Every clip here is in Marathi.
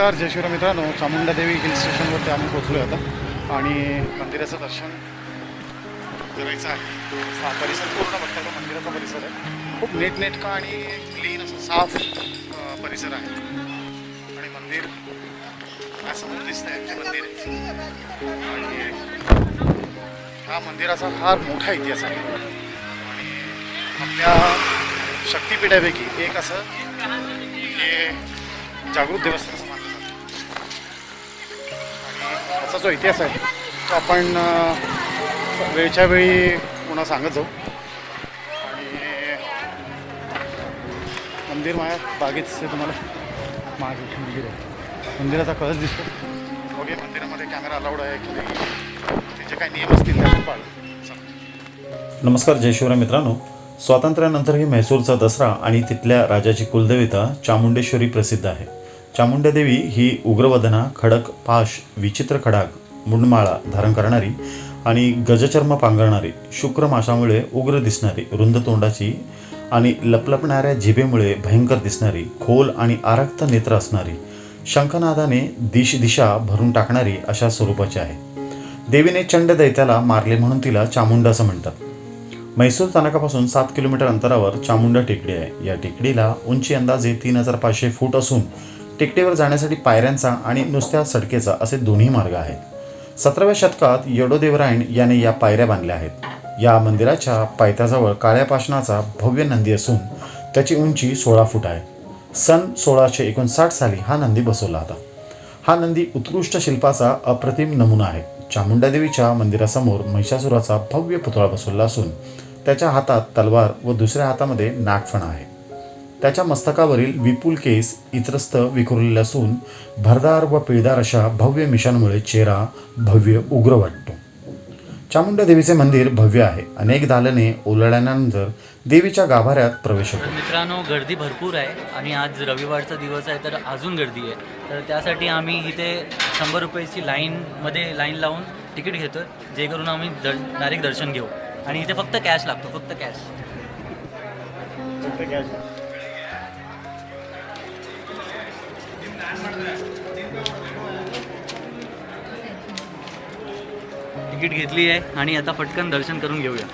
नमस्कार जय शिवराम मित्रांनो. चामुंडा देवी हिल स्टेशनवरती आम्ही पोचलो आता. आणि मंदिराचं दर्शन करायचं आहे. हा परिसर पूर्ण बघता मंदिराचा परिसर आहे. खूप नीटनेटका आणि क्लीन असं साफ परिसर आहे. आणि मंदिर समोर दिसतंय. आहे मंदिर. आणि हा मंदिराचा फार मोठा इतिहास आहे. आणि आपल्या शक्तिपीठापैकी एक असं हे जागृत देवस्थान असा जो इतिहास आहे. तो आपण वेळच्या वेळी पुन्हा सांगत जाऊ. आणि मंदिर माझ्या बागेत तुम्हाला. महाविष्णू मंदिर आहे. मंदिराचा कळस दिसतो ओके मंदिरामध्ये कॅमेरा अलाउड आहे की नाही. त्याचे काही नियम असतील ते पाळू. नमस्कार जय शिवराय मित्रांनो. स्वातंत्र्यानंतरही म्हैसूरचा दसरा आणि तिथल्या राजाची कुलदेवता चामुंडेश्वरी प्रसिद्ध आहे. चामुंडादेवी ही उग्रवदना खडक पाश विचित्र खडाक मुंडमाळा धारण करणारी आणि गजचर्म पांघरणारी शुक्र माशामुळे उग्र दिसणारी रुंद तोंडाची आणि लपलपणाऱ्या जिभेमुळे भयंकर दिसणारी खोल आणि आरक्त नेत्र असणारी शंखनादाने दिश दिशा भरून टाकणारी अशा स्वरूपाची आहे. देवीने चंड दैत्याला मारले म्हणून तिला चामुंडा असं म्हणतात. म्हैसूर स्थानकापासून सात किलोमीटर अंतरावर चामुंडा टेकडी आहे. या टेकडीला उंची अंदाजे तीन हजार पाचशे फूट असून टेकडीवर जाण्यासाठी पायऱ्यांचा आणि नुसत्या सडकेचा असे दोन्ही मार्ग आहेत. सतराव्या शतकात यडोदेवरायण याने या पायऱ्या बांधल्या आहेत. या मंदिराच्या पायथ्याजवळ काळ्या पाषणाचा भव्य नंदी असून त्याची उंची सोळा फूट आहे. सन सोळाशे एकोणसाठ साली हा नंदी बसवला होता. हा नंदी उत्कृष्ट शिल्पाचा अप्रतिम नमुना आहे. चामुंडादेवीच्या मंदिरासमोर महिषासुराचा भव्य पुतळा बसवला असून त्याच्या हातात तलवार व दुसऱ्या हातामध्ये नागफणा आहे. त्याच्या मस्तकावरील विपुल केस इतरस्त विखुरलेले असून भरदार व पिळदार अशा भव्य मिशांमुळे चेहरा भव्य उग्र वाटतो. चामुंडा देवीचे मंदिर भव्य आहे. अनेक दालने ओलांडल्यानंतर देवीच्या गाभाऱ्यात प्रवेश होतो. मित्रांनो गर्दी भरपूर आहे आणि आज रविवारचा दिवस आहे तर अजून गर्दी आहे. तर त्यासाठी आम्ही इथे शंभर रुपयाची लाईनमध्ये लाईन लावून तिकीट घेतो जे करून आम्ही दर डायरेक्ट दर्शन घेऊ. आणि इथे फक्त कॅश लागतो फक्त कॅश तिकीट घेतली आहे आणि आता पटकन दर्शन करून घेऊया.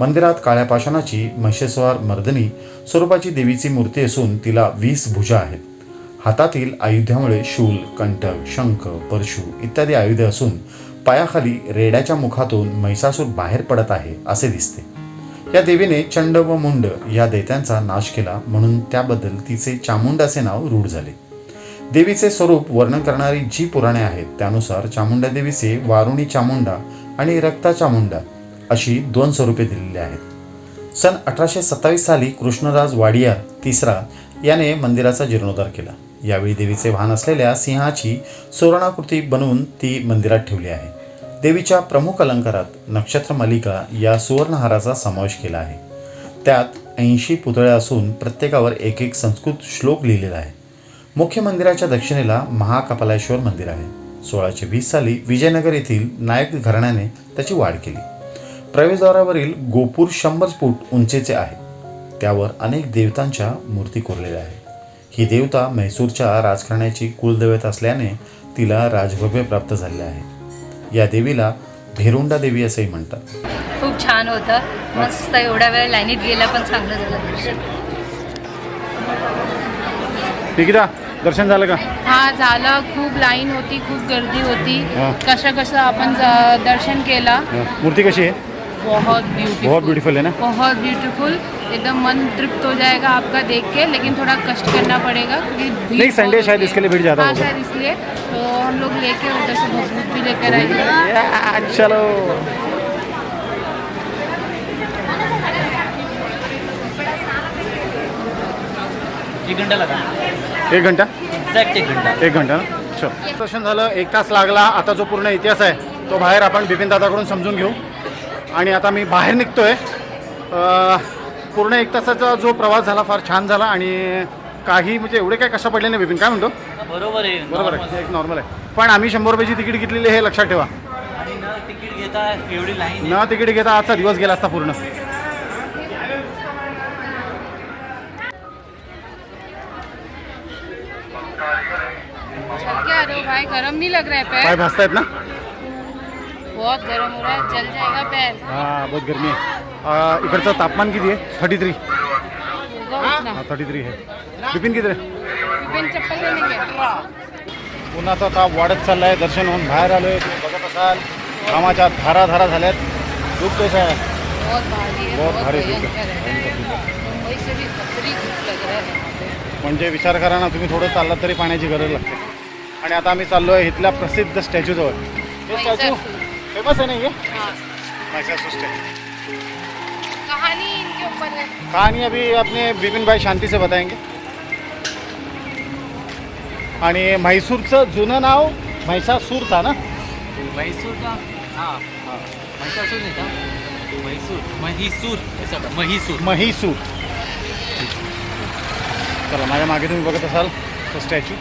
मंदिरात काळ्या पाषाणाची महिषेस्वार मर्दनी स्वरूपाची देवीची मूर्ती असून तिला वीस भुजा आहेत. हातातील आयुध्यामुळे शूल कंटक शंख परशु इत्यादी आयुधे असून पायाखाली रेड्याच्या मुखातून महिषासूर बाहेर पडत आहे असे दिसते. या देवीने चंड व मुंड या दैत्यांचा नाश केला म्हणून त्याबद्दल तिचे चामुंड असे नाव रूढ झाले. देवीचे स्वरूप वर्णन करणारी जी पुराणे आहेत त्यानुसार चामुंडा देवीचे वारुणी चामुंडा आणि रक्ता चामुंडा अशी दोन स्वरूपे दिलेली आहेत. सन अठराशे सत्तावीस साली कृष्णराज वाडियार तिसरा याने मंदिराचा जीर्णोद्धार केला. यावेळी देवीचे वाहन असलेल्या सिंहाची सुवर्णाकृती बनवून ती मंदिरात ठेवली आहे. देवीच्या प्रमुख अलंकारात नक्षत्र मालिका या सुवर्णहाराचा समावेश केला आहे. त्यात ऐंशी पुतळ्या असून प्रत्येकावर एक एक संस्कृत श्लोक लिहिलेला आहे. मुख्य मंदिराच्या दक्षिणेला महाकपालेश्वर मंदिर आहे. सोळाशे वीस साली विजयनगर येथील नायक घराण्याने त्याची वाढ केली. प्रवेशद्वारावरील गोपूर शंभर फूट उंचीचे आहे. त्यावर अनेक देवतांच्या मूर्ती कोरलेल्या आहेत. ही देवता म्हैसूरच्या राजकारण्याची कुलदैवत असल्याने तिला राजभव्य प्राप्त झाले आहे. या देवीला भेरुंडा देवी असेही म्हणतात. खूप छान होतं. मस्त एवढ्या वेळ लाईनीत गेला पण चांगलं झालं निकिता दर्शन झालं का? हा झालं. खूप लाईन होती खूप गर्दी होती. हा. कसं कसं आपण ज- दर्शन केला. हं. मूर्ती कशी आहे? बहुत ब्यूटीफुल बहुत ब्युटिफुल है ना? बहुत ब्यूटीफुल एकदम मन तृप्त हो जाएगा आपका देख के लेकिन थोड़ा कष्ट करना पड़ेगा क्योंकि भीड़ नहीं, संडे बहुत शायद होती इसके। लिए भीड़ ज़्यादा हाँ होगा। शायद इसलिए। तो हम लोग लेके उधर से भभूत भी लेकर आएंगे। चलो। एक घंटा लगा एक घंटा? एक्झॅक्ट एक घंटा. एक घंटा ना? चल. दर्शन झालं एक तास लागला. आता जो पूर्ण इतिहास आहे तो बाहेर आपण बिपिन दादाकडून समजून घेऊ. आणि आता मी बाहेर निघतोय. अं, पूर्ण एक तासाचा जो प्रवास झाला फार छान झाला. आणि काही म्हणजे एवढे काय कशा पडले नाही बिपिन. काय म्हणतो? बरोबर आहे बरोबर. आहे. एक नॉर्मल आहे. पण आम्ही शंभर रुपयाची तिकीट घेतलेली हे लक्षात ठेवा. आणि न तिकीट घेता एवढी लाईन न तिकीट घेता आजचा दिवस गेला असता पूर्ण भाई गर्म नहीं लग रहा है पाय पैर भाजतायत ना बहुत गर्म हो रहा है जल जाएगा पैर। हा बहुत गरमी आहे अं, इकडचं तापमान किती आहे थर्टी थ्री। हा। थर्टी थ्री आहे बिपिन किती आहे विपिन चप्पल लेने गया। उन्हाचा ताप वाढत चाललाय दर्शन होऊन बाहेर आलोय. तुम्ही बघत असाल कामाच्या धारा धारा झाल्यात. खूप कसं आहे? बहुत भारी है आहे. है है. म्हणजे विचार करा ना तुम्ही थोडं चाललात तरी पाण्याची गरज लागते. आणि आता आम्ही चाललोय इथल्या प्रसिद्ध स्टॅच्यूजवळ हे स्टॅच्यू फेमस आहे ना हे? मैसासुर स्टॅच्यू. कहानी इनके ऊपर है कहानी अभी अपने बिपिन भाई शांती से बताएंगे. आणि म्हैसूरचं जुनं नाव म्हैसासूर था ना? मैसूर का? हाँ. महिषासुर नहीं था मैसूर महीसूर. था महीसूर. म्हैसूर. चला माझ्या मागे तुम्ही बघत असाल तो स्टॅच्यू.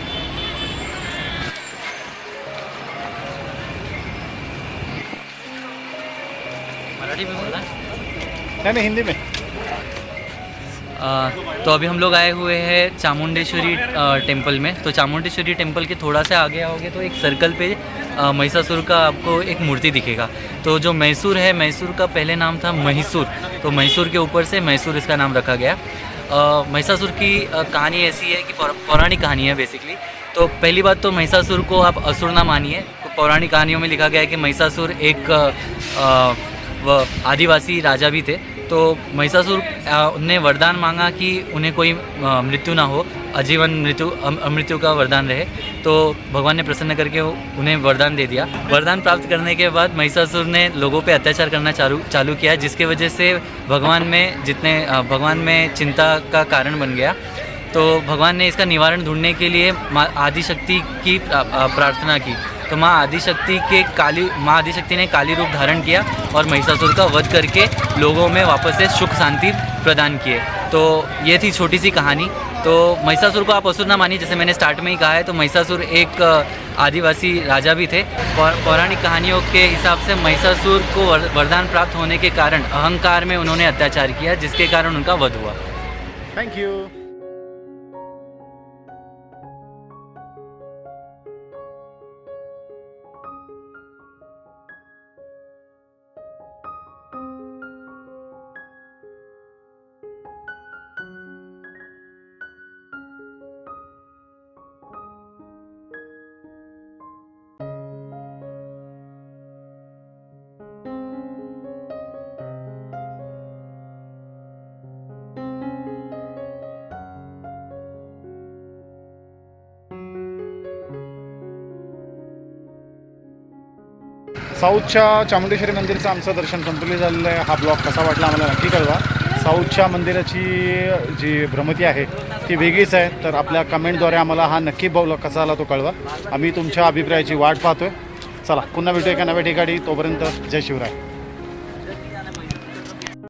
नहीं नहीं, हिंदी में। तो अभी हम लोग आए हुए हैं चामुंडेश्वरी टेंपल में। तो चामुंडेश्वरी टेंपल के थोड़ा सा आगे आओगे तो एक सर्कल पे महिषासुर का आपको एक मूर्ति दिखेगा। तो जो मैसूर है, मैसूर का पहले नाम था महिसूर तो मैसूर के ऊपर से मैसूर इसका नाम रखा गया। महिषासुर की कहानी ऐसी है कि पौराणिक कहानी है बेसिकली तो पहली बात तो महिषासुर को आप असुर ना मानिए। तो पौराणिक कहानियों में लिखा गया है कि महिषासुर एक आदिवासी राजा भी थे। तो महिषासुर ने वरदान मांगा कि उन्हें कोई मृत्यु ना हो, आजीवन मृत्यु अमृत्यु का वरदान रहे। तो भगवान ने प्रसन्न करके उन्हें वरदान दे दिया। वरदान प्राप्त करने के बाद महिषासुर ने लोगों पे अत्याचार करना चालू चालू किया, जिसके वजह से भगवान में जितने भगवान में चिंता का कारण बन गया। तो भगवान ने इसका निवारण ढूँढने के लिए आदिशक्ति की प्रार्थना की। तो माँ आदिशक्ति के काली, माँ आदिशक्ति ने काली रूप धारण किया और महिषासुर का वध करके लोगों में वापस से सुख शांति प्रदान किए। तो ये थी छोटी सी कहानी। तो महिषासुर को आप असुर ना मानिए, जैसे मैंने स्टार्ट में ही कहा है तो महिषासुर एक आदिवासी राजा भी थे। पौराणिक कहानियों के हिसाब से महिषासुर को वरदान प्राप्त होने के कारण अहंकार में उन्होंने अत्याचार किया, जिसके कारण उनका वध हुआ। थँक्यू साऊथच्या चामुंडेश्वरी मंदिरचं आमचं दर्शन कंप्लीट झालेलं आहे. हा ब्लॉग कसा वाटला आम्हाला नक्की कळवा. साऊथच्या मंदिराची जी भ्रमती आहे ती वेगळीच आहे. तर आपल्या कमेंटद्वारे आम्हाला हा नक्की ब्लॉग कसा आला तो कळवा. आम्ही तुमच्या अभिप्रायाची वाट पाहतोय. चला पुन्हा भेटूया एका नव्या ठिकाणी. तोपर्यंत जय शिवराय.